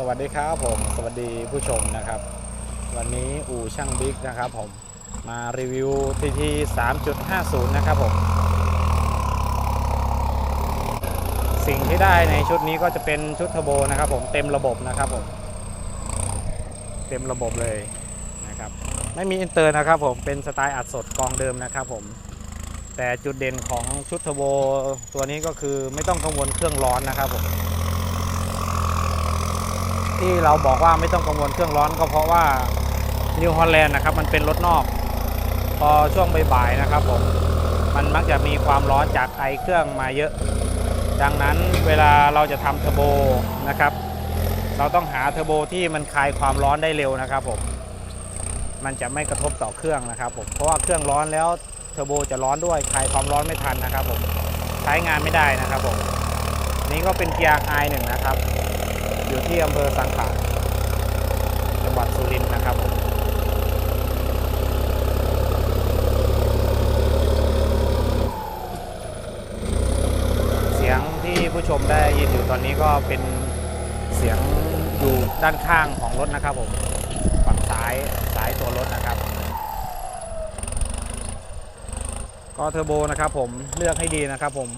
สวัสดีครับผมสวัสดีผู้ชมนะครับ วันนี้อู่ช่างบิ๊กนะครับผมมารีวิว TT 3.50 นะครับผม สิ่งที่ได้ในชุดนี้ก็จะเป็นชุดเทอร์โบนะครับผมเต็มระบบนะครับผมเต็มระบบเลยนะครับไม่มีอินเตอร์นะครับผมเป็นสไตล์อัดสดกองเดิมนะครับผมแต่จุดเด่นของชุดเทอร์โบตัวนี้ก็คือไม่ต้องกังวลเครื่องร้อนนะครับผม ที่เราบอกว่าไม่ต้องกังวลเครื่องร้อนก็เพราะว่านิวฮอลแลนด์นะครับมันเป็นรถนอก พอช่วงบ่ายๆนะครับผมมันมักจะมีความร้อนจากไอเครื่องมาเยอะ ดังนั้นเวลาเราจะทำเทอร์โบนะครับ เราต้องหาเทอร์โบที่มันคลายความร้อนได้เร็วนะครับผมมันจะไม่กระทบต่อเครื่องนะครับผมเพราะว่าเครื่องร้อนแล้วเทอร์โบจะร้อนด้วยคลายความร้อนไม่ทันนะครับผมใช้งานไม่ได้นะครับผมนี่ก็เป็นเกียร์ไฮหนึ่งนะครับ อยู่ที่อำเภอสังขะจังหวัดสุรินทร์นะครับผมเสียงที่ผู้ชมได้ยินอยู่ตอนนี้ก็เป็นเสียงอยู่ด้านข้างของรถนะครับผมฝั่งซ้ายซ้ายตัวรถนะครับ ก็เทอร์โบนะครับผมเลือกให้ดีนะครับผม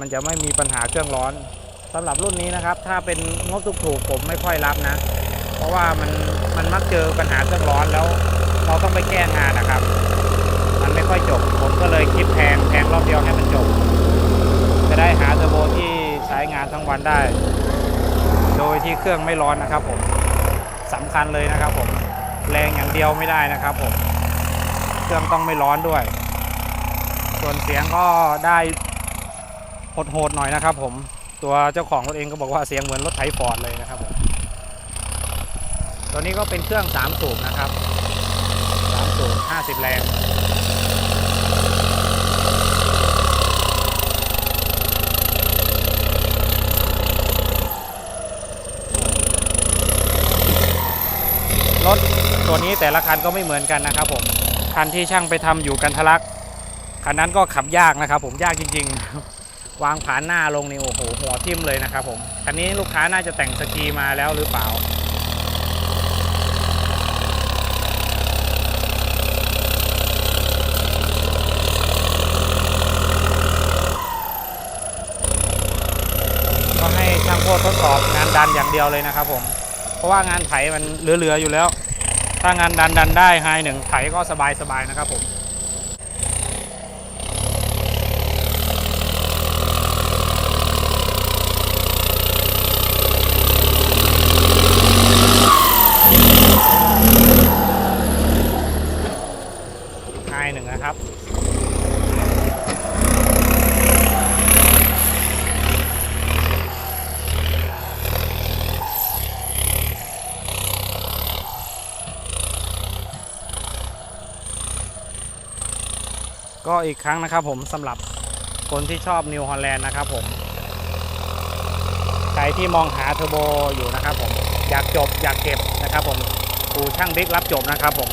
มันจะไม่มีปัญหาเครื่องร้อน สำหรับรุ่นนี้นะครับ ถ้าเป็นงบถูกๆผมไม่ค่อยรับนะ เพราะว่ามันมันมักเจอปัญหาเครื่องร้อนแล้ว เราต้องไปแก้งานนะครับ มันไม่ค่อยจบ ผมก็เลยคิดแพงแพงรอบเดียวให้มันจบ จะได้หาเทอร์โบที่ใช้งานทั้งวันได้ โดยที่เครื่องไม่ร้อนนะครับผมสำคัญเลยนะครับ ผมแรงอย่างเดียวไม่ได้นะครับผมเครื่องต้องไม่ร้อนด้วย ส่วนเสียงก็ได้โหดๆหน่อยนะครับผม ตัวเจ้าของรถเองก็บอกว่าเสียงเหมือนรถไถฟอร์ดเลยนะครับผมตัวนี้ก็เป็นเครื่อง 3 สูบนะครับ 3 สูบ 50 แรงรถตัวนี้แต่ละคันก็ไม่เหมือนกันนะครับผม คันที่ช่างไปทำอยู่กันทะลัก คันนั้นก็ขับยากนะครับผมยากจริง ๆ วางผานหน้าลงนี่โอ้โหหัวทิ่มเลยนะครับผมคันนี้ลูกค้าน่าจะแต่งสกีมาแล้วหรือเปล่า ก็ให้ช่างโคตรทดสอบงานดันอย่างเดียวเลยนะครับผมเพราะว่างานไถมันเหลือๆอยู่แล้ว ถ้างานดันดันได้ไฮหนึ่งไถก็สบายๆนะครับผม ไฮห นะครับก็อีกครั้งนะครับผมสำหรับคนที่ชอบนิวฮอลแลนด์นะครับผม ใครที่มองหาเทอร์โบอยู่นะครับผม อยากจบอยากเก็บนะครับผมอูช่างบิ๊กรับจบนะครับผม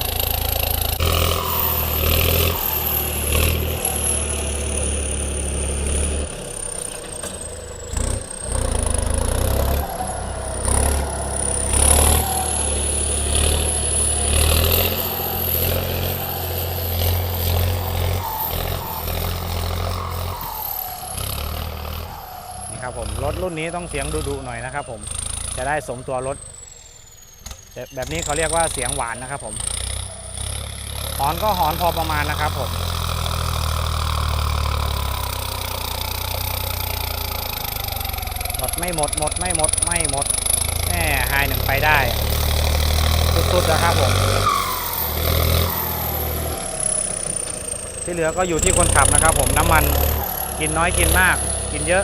นี่ครับผมร ถรุ่นนี้ต้องเสียงดุๆหน่อยนะครับ ผมจะได้สมตัวรถแต่แบบนี้เขาเรียกว่าเสียงหวานนะครับ ผมหอนก็หอนพอประมาณนะครับผมหมดไม่หมดหมดไม่หมดไม่หมดแม่ไฮหนึ่งไปได้สุดๆนะครับผมที่เหลือก็อยู่ที่คนขับนะครับ ผมน้ำมันกินน้อยกินมาก กินเยอะ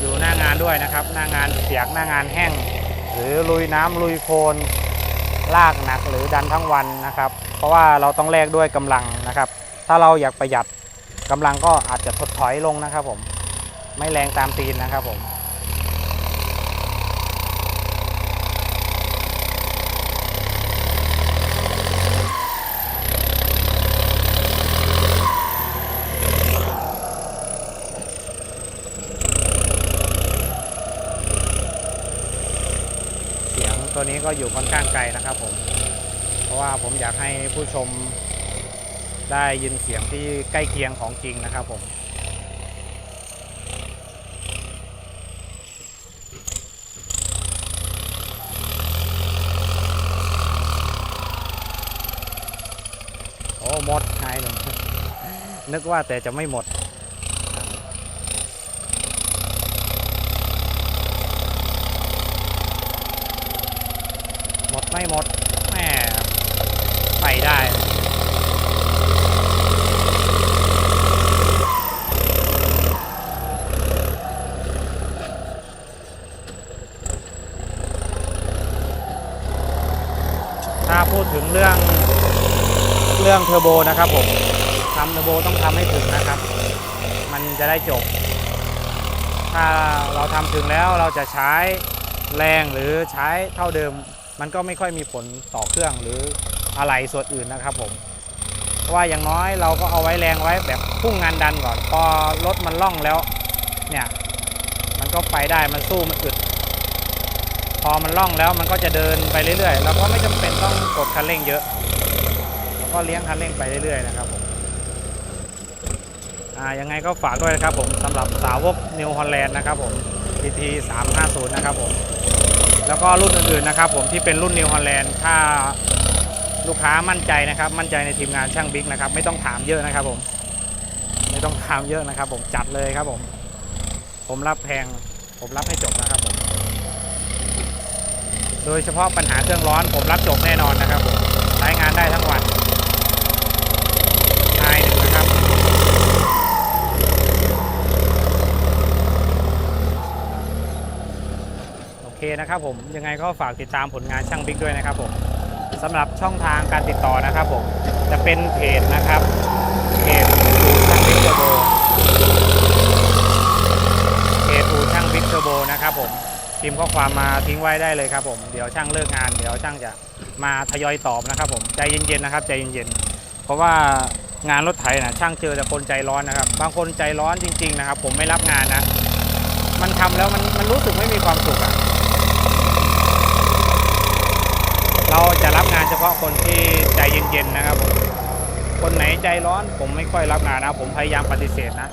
อยู่หน้างานด้วยนะครับ หน้างานเปียกหน้างานแห้ง หรือลุยน้ำลุยโคลนลากหนักหรือดันทั้งวันนะครับ เพราะว่าเราต้องแลกด้วยกำลังนะครับ ถ้าเราอยากประหยัดกำลังก็อาจจะถดถอยลงนะครับผมไม่แรงตามตีนนะครับผม ตัวนี้ก็อยู่ค่อนข้างไกลนะครับผมเพราะว่าผมอยากให้ผู้ชมได้ยินเสียงที่ใกล้เคียงของจริงนะครับผมโอ้หมดหายหนึ่งนึกว่าแต่จะไม่หมด หมด ไม่หมดแหมไปได้ถ้าพูดถึงเรื่องเรื่องเทอร์โบนะครับผมทำเทอร์โบต้องทำให้ถึงนะครับ มันจะได้จบ ถ้าเราทำถึงแล้วเราจะใช้แรงหรือใช้เท่าเดิม มันก็ไม่ค่อยมีผลต่อเครื่องหรืออะไรส่วนอื่นนะครับผมว่าอย่างน้อยเราก็เอาไว้แรงไว้แบบพุ่งงานดันก่อน พอรถมันล่องแล้วเนี่ยมันก็ไปได้มันสู้มันอึด พอมันล่องแล้วมันก็จะเดินไปเรื่อยๆเราก็ไม่จำเป็นต้องกดคันเร่งเยอะเราก็เลี้ยงคันเร่งไปเรื่อยๆนะครับผมอ่ายังไงก็ฝากด้วยนะครับผมสำหรับสาวกนิวฮอลแลนด์นะครับผม TT 350 นะครับผม แล้วก็รุ่นอื่นๆนะครับผมที่เป็นรุ่นนิวฮอลแลนด์ถ้าลูกค้ามั่นใจนะครับ มั่นใจในทีมงานช่างบิ๊กนะครับ ไม่ต้องถามเยอะนะครับ ผม ไม่ต้องถามเยอะนะครับ ผมจัดเลยครับผม ผมรับแพง ผมรับให้จบนะครับผม โดยเฉพาะปัญหาเครื่องร้อน ผมรับจบแน่นอนนะครับผมใช้งานได้ทั้งวันไอหนึ่งนะครับ โอเค นะครับผมยังไงก็ฝากติดตามผลงานช่างบิ๊กด้วยนะครับผมสำหรับช่องทางการติดต่อนะครับผมจะเป็นเพจนะครับเพจอูช่างบิ๊กเทอร์โบเพจอูช่างบิ๊กเทอร์โบนะครับผมพิมพ์ข้อความมาทิ้งไว้ได้เลยครับผมเดี๋ยวช่างเลิกงานเดี๋ยวช่างจะมาทยอยตอบนะครับผมใจเย็นๆนะครับใจเย็นๆเพราะว่างานรถไถนะช่างเจอแต่คนใจร้อนนะครับ บางคนใจร้อนจริง ๆ นะครับ ผมไม่รับงานนะ มันทำแล้วมันมันรู้สึกไม่มีความสุขอะเราจะรับงาน เฉพาะคนที่ใจเย็นๆนะครับผมคนไหนใจร้อนผมไม่ค่อยรับงานนะ ผมพยายามปฏิเสธนะ